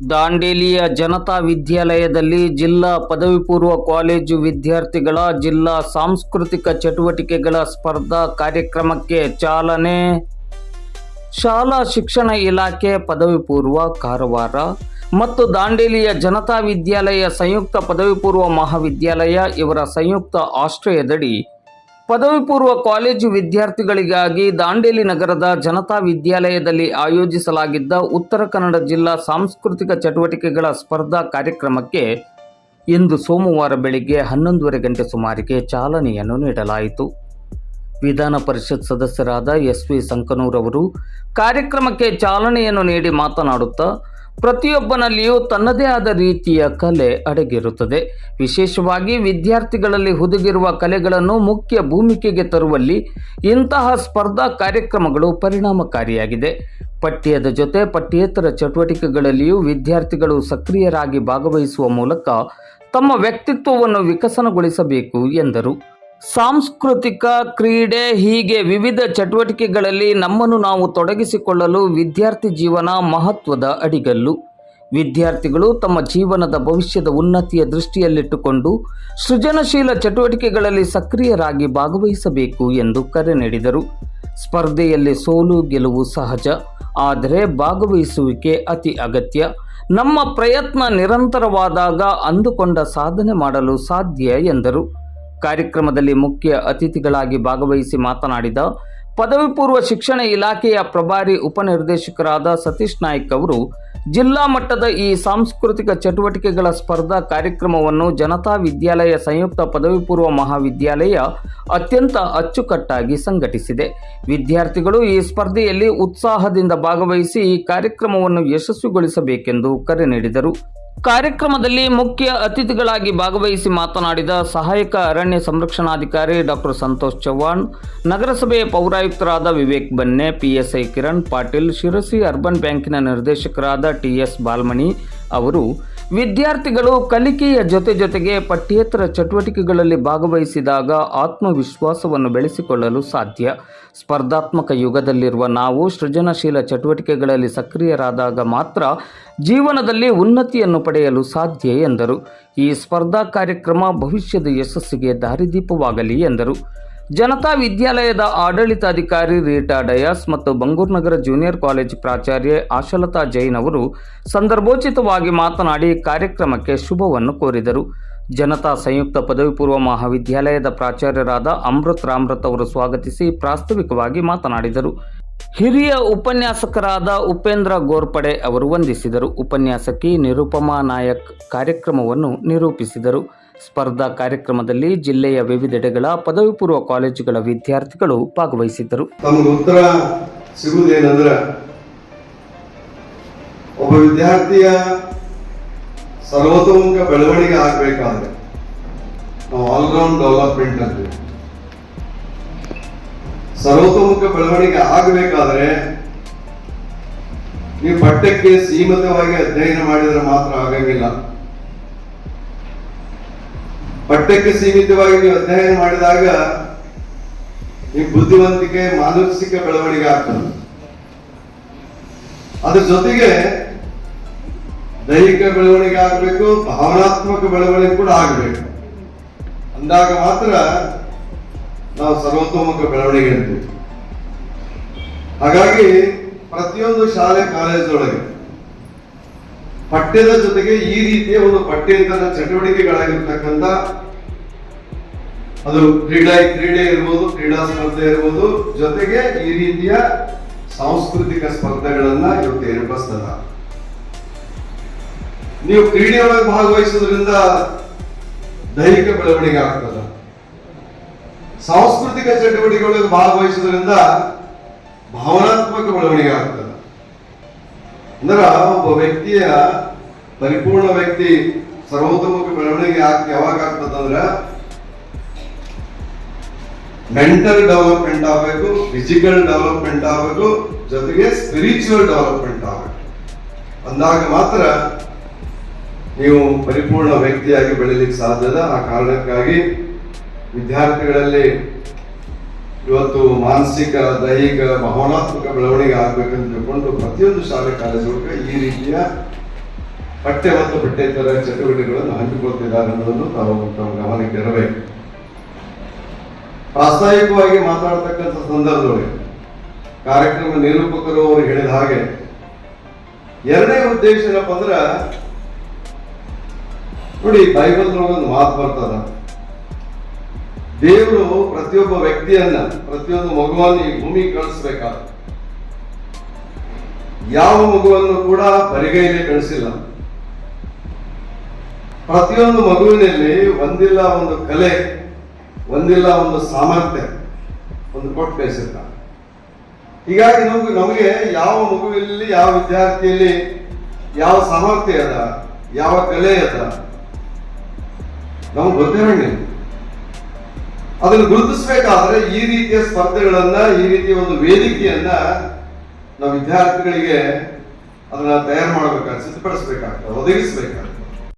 ದಾಂಡೇಲಿಯ ಜನತಾ ವಿದ್ಯಾಲಯದಲ್ಲಿ ಜಿಲ್ಲಾ ಪದವಿ ಪೂರ್ವ ಕಾಲೇಜು ವಿದ್ಯಾರ್ಥಿಗಳ ಜಿಲ್ಲಾ ಸಾಂಸ್ಕೃತಿಕ ಚಟುವಟಿಕೆಗಳ ಸ್ಪರ್ಧಾ ಕಾರ್ಯಕ್ರಮಕ್ಕೆ ಚಾಲನೆ. ಶಾಲಾ ಶಿಕ್ಷಣ ಇಲಾಖೆ ಪದವಿ ಪೂರ್ವ ಕಾರವಾರ ಮತ್ತು ದಾಂಡೇಲಿಯ ಜನತಾ ವಿದ್ಯಾಲಯ ಸಂಯುಕ್ತ ಪದವಿ ಪೂರ್ವ ಮಹಾವಿದ್ಯಾಲಯ ಇವರ ಸಂಯುಕ್ತ ಆಶ್ರಯದಡಿ ಪದವಿ ಪೂರ್ವ ಕಾಲೇಜು ವಿದ್ಯಾರ್ಥಿಗಳಿಗಾಗಿ ದಾಂಡೇಲಿ ನಗರದ ಜನತಾ ವಿದ್ಯಾಲಯದಲ್ಲಿ ಆಯೋಜಿಸಲಾಗಿದ್ದ ಉತ್ತರ ಕನ್ನಡ ಜಿಲ್ಲಾ ಸಾಂಸ್ಕೃತಿಕ ಚಟುವಟಿಕೆಗಳ ಸ್ಪರ್ಧಾ ಕಾರ್ಯಕ್ರಮಕ್ಕೆ ಇಂದು ಸೋಮವಾರ ಬೆಳಿಗ್ಗೆ ಹನ್ನೊಂದುವರೆ ಗಂಟೆ ಸುಮಾರಿಗೆ ಚಾಲನೆಯನ್ನು ನೀಡಲಾಯಿತು. ವಿಧಾನ ಪರಿಷತ್ ಸದಸ್ಯರಾದ ಎಸ್ ವಿ ಸಂಕನೂರ್ ಅವರು ಕಾರ್ಯಕ್ರಮಕ್ಕೆ ಚಾಲನೆಯನ್ನು ನೀಡಿ ಮಾತನಾಡುತ್ತಾ ಪ್ರತಿಯೊಬ್ಬನಲ್ಲಿಯೂ ತನ್ನದೇ ಆದ ರೀತಿಯ ಕಲೆ ಅಡಗಿರುತ್ತದೆ. ವಿಶೇಷವಾಗಿ ವಿದ್ಯಾರ್ಥಿಗಳಲ್ಲಿ ಹುದುಗಿರುವ ಕಲೆಗಳನ್ನು ಮುಖ್ಯ ಭೂಮಿಕೆಗೆ ತರುವಲ್ಲಿ ಇಂತಹ ಸ್ಪರ್ಧಾ ಕಾರ್ಯಕ್ರಮಗಳು ಪರಿಣಾಮಕಾರಿಯಾಗಿದೆ. ಪಠ್ಯದ ಜೊತೆ ಪಠ್ಯೇತರ ಚಟುವಟಿಕೆಗಳಲ್ಲಿಯೂ ವಿದ್ಯಾರ್ಥಿಗಳು ಸಕ್ರಿಯರಾಗಿ ಭಾಗವಹಿಸುವ ಮೂಲಕ ತಮ್ಮ ವ್ಯಕ್ತಿತ್ವವನ್ನು ವಿಕಸನಗೊಳಿಸಬೇಕು ಎಂದರು. ಸಾಂಸ್ಕೃತಿಕ ಕ್ರೀಡೆ ಹೀಗೆ ವಿವಿಧ ಚಟುವಟಿಕೆಗಳಲ್ಲಿ ನಮ್ಮನ್ನು ನಾವು ತೊಡಗಿಸಿಕೊಳ್ಳಲು ವಿದ್ಯಾರ್ಥಿ ಜೀವನ ಮಹತ್ವದ ಅಡಿಗಲ್ಲು. ವಿದ್ಯಾರ್ಥಿಗಳು ತಮ್ಮ ಜೀವನದ ಭವಿಷ್ಯದ ಉನ್ನತಿಯ ದೃಷ್ಟಿಯಲ್ಲಿಟ್ಟುಕೊಂಡು ಸೃಜನಶೀಲ ಚಟುವಟಿಕೆಗಳಲ್ಲಿ ಸಕ್ರಿಯರಾಗಿ ಭಾಗವಹಿಸಬೇಕು ಎಂದು ಕರೆ ನೀಡಿದರು. ಸ್ಪರ್ಧೆಯಲ್ಲಿ ಸೋಲು ಗೆಲುವು ಸಹಜ, ಆದರೆ ಭಾಗವಹಿಸುವಿಕೆ ಅತಿ ಅಗತ್ಯ. ನಮ್ಮ ಪ್ರಯತ್ನ ನಿರಂತರವಾದಾಗ ಅಂದುಕೊಂಡ ಸಾಧನೆ ಮಾಡಲು ಸಾಧ್ಯ ಎಂದರು. ಕಾರ್ಯಕ್ರಮದಲ್ಲಿ ಮುಖ್ಯ ಅತಿಥಿಗಳಾಗಿ ಭಾಗವಹಿಸಿ ಮಾತನಾಡಿದ ಪದವಿ ಪೂರ್ವ ಶಿಕ್ಷಣ ಇಲಾಖೆಯ ಪ್ರಭಾರಿ ಉಪನಿರ್ದೇಶಕರಾದ ಸತೀಶ್ ನಾಯ್ಕ್ ಅವರು, ಜಿಲ್ಲಾ ಮಟ್ಟದ ಈ ಸಾಂಸ್ಕೃತಿಕ ಚಟುವಟಿಕೆಗಳ ಸ್ಪರ್ಧಾ ಕಾರ್ಯಕ್ರಮವನ್ನು ಜನತಾ ವಿದ್ಯಾಲಯ ಸಂಯುಕ್ತ ಪದವಿ ಪೂರ್ವ ಮಹಾವಿದ್ಯಾಲಯ ಅತ್ಯಂತ ಅಚ್ಚುಕಟ್ಟಾಗಿ ಸಂಘಟಿಸಿದೆ. ವಿದ್ಯಾರ್ಥಿಗಳು ಈ ಸ್ಪರ್ಧೆಯಲ್ಲಿ ಉತ್ಸಾಹದಿಂದ ಭಾಗವಹಿಸಿ ಈ ಕಾರ್ಯಕ್ರಮವನ್ನು ಯಶಸ್ವಿಗೊಳಿಸಬೇಕೆಂದು ಕರೆ ನೀಡಿದರು. ಕಾರ್ಯಕ್ರಮದಲ್ಲಿ ಮುಖ್ಯ ಅತಿಥಿಗಳಾಗಿ ಭಾಗವಹಿಸಿ ಮಾತನಾಡಿದ ಸಹಾಯಕ ಅರಣ್ಯ ಸಂರಕ್ಷಣಾಧಿಕಾರಿ ಡಾಕ್ಟರ್ ಸಂತೋಷ್ ಚವ್ಹಾಣ್, ನಗರಸಭೆಯ ಪೌರಾಯುಕ್ತರಾದ ವಿವೇಕ್ ಬನ್ನೆ, ಪಿಎಸ್ಐ ಕಿರಣ್ ಪಾಟೀಲ್, ಶಿರಸಿ ಅರ್ಬನ್ ಬ್ಯಾಂಕಿನ ನಿರ್ದೇಶಕರಾದ ಟಿಎಸ್ ಬಾಲ್ಮಣಿ ಅವರು ವಿದ್ಯಾರ್ಥಿಗಳು ಕಲಿಕೆಯ ಜೊತೆ ಜೊತೆಗೆ ಪಠ್ಯೇತರ ಚಟುವಟಿಕೆಗಳಲ್ಲಿ ಭಾಗವಹಿಸಿದಾಗ ಆತ್ಮವಿಶ್ವಾಸವನ್ನು ಬೆಳೆಸಿಕೊಳ್ಳಲು ಸಾಧ್ಯ. ಸ್ಪರ್ಧಾತ್ಮಕ ಯುಗದಲ್ಲಿರುವ ನಾವು ಸೃಜನಶೀಲ ಚಟುವಟಿಕೆಗಳಲ್ಲಿ ಸಕ್ರಿಯರಾದಾಗ ಮಾತ್ರ ಜೀವನದಲ್ಲಿ ಉನ್ನತಿಯನ್ನು ಪಡೆಯಲು ಸಾಧ್ಯ ಎಂದರು. ಈ ಸ್ಪರ್ಧಾ ಕಾರ್ಯಕ್ರಮ ಭವಿಷ್ಯದ ಯಶಸ್ಸಿಗೆ ದಾರಿದೀಪವಾಗಲಿ ಎಂದರು. ಜನತಾ ವಿದ್ಯಾಲಯದ ಆಡಳಿತಾಧಿಕಾರಿ ರೀಟಾ ಡಯಾಸ್ ಮತ್ತು ಬಂಗೂರ್ನಗರ ಜೂನಿಯರ್ ಕಾಲೇಜ್ ಪ್ರಾಚಾರ್ಯೆ ಆಶಲತಾ ಜೈನ್ ಅವರು ಸಂದರ್ಭೋಚಿತವಾಗಿ ಮಾತನಾಡಿ ಕಾರ್ಯಕ್ರಮಕ್ಕೆ ಶುಭವನ್ನು ಕೋರಿದರು. ಜನತಾ ಸಂಯುಕ್ತ ಪದವಿ ಪೂರ್ವ ಮಹಾವಿದ್ಯಾಲಯದ ಪ್ರಾಚಾರ್ಯರಾದ ಅಮೃತ್ ರಾಮ್ರತ್ ಅವರು ಸ್ವಾಗತಿಸಿ ಪ್ರಾಸ್ತಾವಿಕವಾಗಿ ಮಾತನಾಡಿದರು. ಹಿರಿಯ ಉಪನ್ಯಾಸಕರಾದ ಉಪೇಂದ್ರ ಗೋರ್ಪಡೆ ಅವರು ವಂದಿಸಿದರು. ಉಪನ್ಯಾಸಕಿ ನಿರುಪಮಾ ನಾಯಕ್ ಕಾರ್ಯಕ್ರಮವನ್ನು ನಿರೂಪಿಸಿದರು. ಸ್ಪರ್ಧಾ ಕಾರ್ಯಕ್ರಮದಲ್ಲಿ ಜಿಲ್ಲೆಯ ವಿವಿಧೆಡೆಗಳ ಪದವಿ ಪೂರ್ವ ಕಾಲೇಜುಗಳ ವಿದ್ಯಾರ್ಥಿಗಳು ಭಾಗವಹಿಸಿದ್ದರು. ಉತ್ತರ ಸಿಗುವುದೇನೆಂದ್ರೆ, ಒಬ್ಬ ವಿದ್ಯಾರ್ಥಿಯ ಸರ್ವತೋಮುಖ ಬೆಳವಣಿಗೆ ಆಗಬೇಕಾದ್ರೆ ನಾವು ಆಲ್ರೌಂಡ್ ಡೆವಲಪ್ಮೆಂಟ್ ಅಂತೀವಿ ಸರ್ವತೋಮುಖ ಬೆಳವಣಿಗೆ ಆಗಬೇಕಾದ್ರೆ ನೀವು ಪಠ್ಯಕ್ಕೆ ಸೀಮಿತವಾಗಿ ಅಧ್ಯಯನ ಮಾಡಿದ್ರೆ ಮಾತ್ರ ಆಗಂಗಿಲ್ಲ. ಪಠ್ಯಕ್ಕೆ ಸೀಮಿತವಾಗಿ ನೀವು ಅಧ್ಯಯನ ಮಾಡಿದಾಗ ನಿಮ್ಮ ಬುದ್ಧಿವಂತಿಕೆ, ಮಾನಸಿಕ ಬೆಳವಣಿಗೆ ಆಗ್ತದೆ. ಅದ್ರ ಜೊತೆಗೆ ದೈಹಿಕ ಬೆಳವಣಿಗೆ ಆಗಬೇಕು, ಭಾವನಾತ್ಮಕ ಬೆಳವಣಿಗೆ ಕೂಡ ಆಗಬೇಕು. ಅಂದಾಗ ಮಾತ್ರ ನಾವು ಸರ್ವತೋಮುಖ ಬೆಳವಣಿಗೆ ಅಂತೀವಿ. ಹಾಗಾಗಿ ಪ್ರತಿಯೊಂದು ಶಾಲೆ ಕಾಲೇಜೊಳಗೆ ಪಠ್ಯದ ಜೊತೆಗೆ ಈ ರೀತಿಯ ಒಂದು ಪಠ್ಯೇತರ ಚಟುವಟಿಕೆಗಳಾಗಿರ್ತಕ್ಕಂಥ ಅದು ಕ್ರೀಡಾ ಕ್ರೀಡೆ ಇರ್ಬೋದು, ಕ್ರೀಡಾ ಸ್ಪರ್ಧೆ ಇರ್ಬೋದು, ಜೊತೆಗೆ ಈ ರೀತಿಯ ಸಾಂಸ್ಕೃತಿಕ ಸ್ಪರ್ಧೆಗಳನ್ನ ಇವತ್ತು ಏರ್ಪಡಿಸ್ತದ ನೀವು ಕ್ರೀಡೆಯೊಳಗೆ ಭಾಗವಹಿಸೋದ್ರಿಂದ ದೈಹಿಕ ಬೆಳವಣಿಗೆ ಆಗ್ತದ. ಸಾಂಸ್ಕೃತಿಕ ಚಟುವಟಿಕೆಗಳಿಗೆ ಭಾಗವಹಿಸೋದ್ರಿಂದ ಭಾವನಾತ್ಮಕ ಬೆಳವಣಿಗೆ ಆಗ್ತದ. ಅಂದ್ರ ಒಬ್ಬ ವ್ಯಕ್ತಿಯ ಪರಿಪೂರ್ಣ ವ್ಯಕ್ತಿ ಸರ್ವತೋಮುಖ ಬೆಳವಣಿಗೆ ಯಾವಾಗ ಆಗ್ತದಂದ್ರ ಮೆಂಟಲ್ ಡೆವಲಪ್ಮೆಂಟ್ ಆಗಬೇಕು ಫಿಸಿಕಲ್ ಡೆವಲಪ್ಮೆಂಟ್ ಆಗಬೇಕು, ಜೊತೆಗೆ ಸ್ಪಿರಿಚುವಲ್ ಡೆವಲಪ್ಮೆಂಟ್ ಆಗಬೇಕು. ಅಂದಾಗ ಮಾತ್ರ ನೀವು ಪರಿಪೂರ್ಣ ವ್ಯಕ್ತಿಯಾಗಿ ಬೆಳೀಲಿಕ್ಕೆ ಸಾಧ್ಯದ. ಆ ಕಾರಣಕ್ಕಾಗಿ ವಿದ್ಯಾರ್ಥಿಗಳಲ್ಲಿ ಇವತ್ತು ಮಾನಸಿಕ, ದೈಹಿಕ, ಭಾವನಾತ್ಮಕ ಬೆಳವಣಿಗೆ ಆಗ್ಬೇಕಂತ ತಿಳ್ಕೊಂಡು ಪ್ರತಿಯೊಂದು ಶಾಲೆ ಕಾಲೇಜುಗಳಿಗೆ ಈ ರೀತಿಯ ಪಠ್ಯ ಮತ್ತು ಪಠ್ಯೇತರ ಚಟುವಟಿಕೆಗಳನ್ನು ಹಂಚಿಕೊಳ್ತಿದ್ದಾರೆ ಅನ್ನೋದನ್ನು ತಾವು ತಮ್ಮ ಗಮನಕ್ಕೆ ಇರಬೇಕು ಪ್ರಾಸ್ತಾವಿಕವಾಗಿ ಮಾತಾಡತಕ್ಕಂಥ ಸಂದರ್ಭದಲ್ಲಿ ಕಾರ್ಯಕ್ರಮ ನಿರೂಪಕರು ಅವರು ಹೇಳಿದ ಹಾಗೆ, ಎರಡನೇ ಉದ್ದೇಶ ಏನಪ್ಪ ಅಂದ್ರ ನೋಡಿ, ಬೈಬಲ್ ಒಂದು ಮಾತು ಬರ್ತದ. ದೇವರು ಪ್ರತಿಯೊಬ್ಬ ವ್ಯಕ್ತಿಯನ್ನ, ಪ್ರತಿಯೊಂದು ಮಗುವನ್ನು ಈ ಭೂಮಿಗೆ ಕಳಿಸ್ಬೇಕಾದ ಯಾವ ಮಗುವನ್ನು ಕೂಡ ಪರಿಗೈಲಿ ಕಳಿಸಿಲ್ಲ. ಪ್ರತಿಯೊಂದು ಮಗುವಿನಲ್ಲಿ ಒಂದಿಲ್ಲ ಒಂದು ಕಲೆ, ಒಂದಿಲ್ಲ ಒಂದು ಸಾಮರ್ಥ್ಯ, ಒಂದು ಕೊಟ್ಟು ಕಳಿಸಿಲ್ಲ ಹೀಗಾಗಿ ನಮಗೆ ನಮಗೆ ಯಾವ ಮಗುವಿನಲ್ಲಿ ಯಾವ ವಿದ್ಯಾರ್ಥಿಯಲ್ಲಿ ಯಾವ ಸಾಮರ್ಥ್ಯ ಅದ, ಯಾವ ಕಲೆ ಅದ, ನಮ್ಗೆ ಗೊತ್ತಿರಂಗಿಲ್ಲ. ಅದನ್ನು ಗುರುತಿಸಬೇಕಾದ್ರೆ ಈ ರೀತಿಯ ಸ್ಪರ್ಧೆಗಳನ್ನ, ಈ ರೀತಿಯ ಒಂದು ವೇದಿಕೆಯನ್ನ ನಾವು ವಿದ್ಯಾರ್ಥಿಗಳಿಗೆ ಅದನ್ನ ತಯಾರು ಮಾಡಬೇಕಾಗ್ತದೆ ಸಿದ್ಧಪಡಿಸಬೇಕಾಗ್ತದೆ ಒದಗಿಸಬೇಕಾಗ್ತದೆ